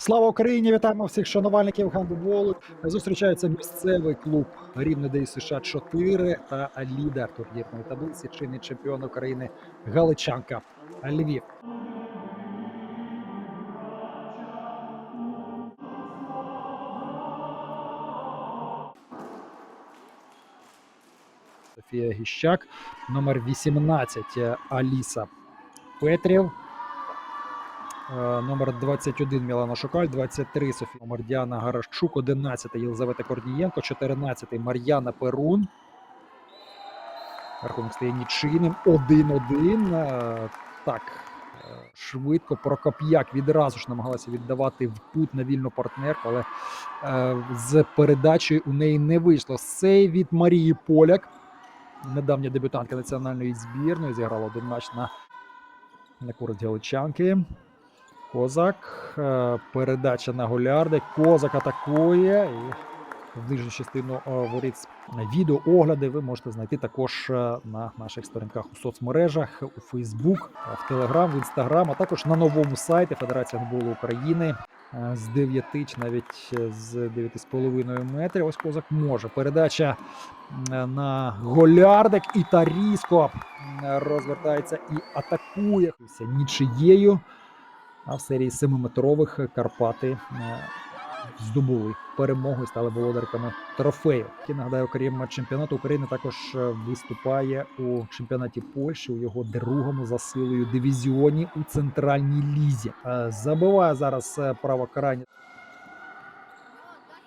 Слава Україні! Вітаємо всіх шанувальників гандболу. Зустрічається місцевий клуб Рівне США 4 та лідер турнірної таблиці, чинний чемпіон України Галичанка Львів. Софія Гіщак, номер 18 Аліса Петрів. Е, Номер 21 Мілана Шукаль, 23 Софія номер Діана Гарашчук, 11 Єлизавета Корнієнко, 14 Мар'яна Перун. Рахунок стає нічийним. 1-1. Е, Так, е, швидко Прокоп'як відразу ж намагалася віддавати в пут на вільну партнерку, але з передачею у неї не вийшло. Сей від Марії Поляк. Недавня дебютантка національної збірної зіграла один матч на, на користь галичанки. Козак. е, Передача на Голярди. Козак атакує. І в нижню частину е, воріт відеоогляди ви можете знайти також е, на наших сторінках у соцмережах, у Фейсбук, в Телеграм, в Інстаграм, а також на новому сайті Федерації гандболу України з 9 чи навіть з 9,5 метрів. Ось козак може. Передача на Голярдик і м, розвертається і атакує нічиєю. А в серії 7-метрових Карпати е, здобули перемогу і стали володарками трофею. І нагадаю, окрім чемпіонату України, також е, виступає у чемпіонаті Польщі у його другому за силою дивізіоні у центральній лізі. Е, Забиває зараз право карання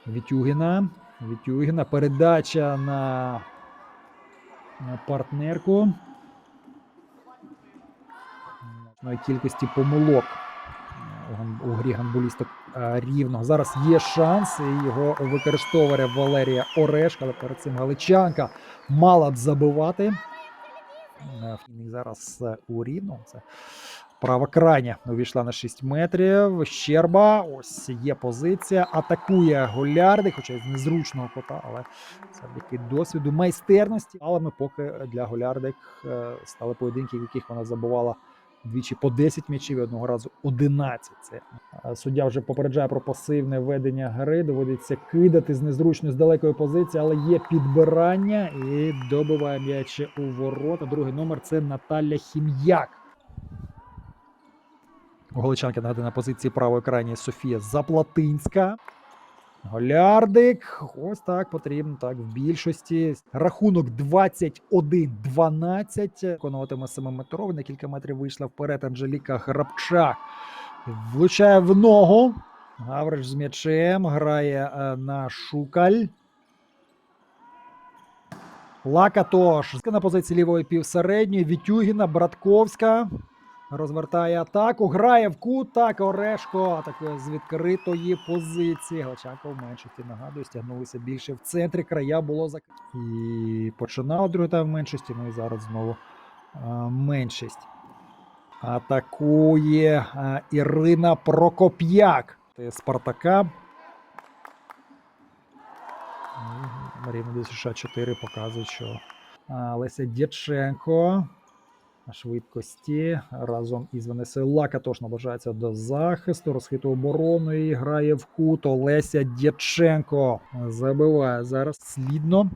Вітюгіна. Вітюгіна. Передача на партнерку. Кількості помилок у грі гандболісток е, рівно. Зараз є шанс, його використовує Валерія Орешка, але перед цим Галичанка мала б забивати. Е, зараз е, у рівно. Це права крайня увійшла на 6 метрів. Щерба. Ось є позиція. Атакує Голярди, хоча з незручного кота, але завдяки досвіду майстерності. Але ми поки для Голярдик стали поєдинки, в яких вона забувала двічі по 10 м'ячів і одного разу 11. Це суддя вже попереджає про пасивне ведення гри. Доводиться кидати з незручної з далекої позиції, але є підбирання і добиває м'яч у ворота. Другий номер це Наталя Хім'як. У Голичанки нагадаю на позиції правої крайньої Софія Заплатинська. Голярдик. Ось так потрібно. Так, в більшості. Рахунок 21-12. Виконуватиме 7-метровий. На кілька метрів вийшла вперед Анжеліка Грабчак. Влучає в ногу. Гавриш з м'ячем. Грає е, на Шукаль. Лакатош. На позиції лівої півсередньої. Вітюгіна, Братковська. Розвертає атаку, грає в кут, так, Орешко атакує з відкритої позиції. Галичанка в меншості, нагадую, стягнулися більше в центрі, края було зак... І починав другий тайм меншості, ну і зараз знову а, меншість. Атакує а, Ірина Прокоп'як. Спартака. Рівно США 4 показує, що а, Леся Дяченко на швидкості разом із Венесою Лакатош наближається до захисту, розхитує оборону грає в кут. Олеся Дяченко забиває зараз слідно.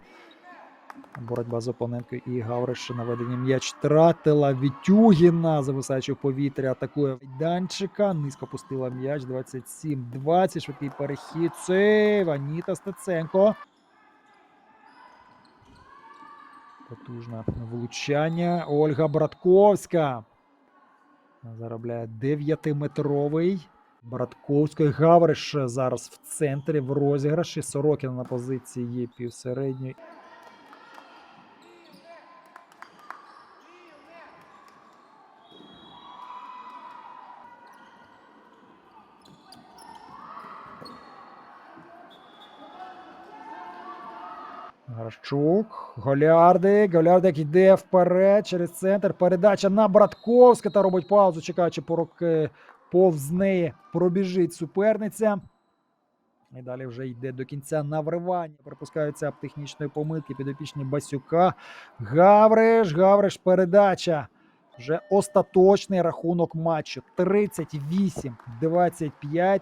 Боротьба з опоненткою і Гавриш наведення м'яч тратила. Вітюгіна, зависаючи в повітря, атакує майданчика. Низько пустила м'яч. 27-20. Швидкий перехід. Сейв. Аніта Стеценко. Потужне влучання. Ольга Братковська. Заробляє 9-метровий. Братковський Гавриш зараз в центрі в розіграші. Сорокін на позиції півсередньої. Гарщук, Голярдик. Голярдик йде вперед через центр. Передача на Братковська та робить паузу, чекаючи поки повз неї пробіжить суперниця. І далі вже йде до кінця на вривання. Припускаються об технічної помилки підопічні Басюка. Гавриш, Гавриш, передача. Вже остаточний рахунок матчу. 38-25.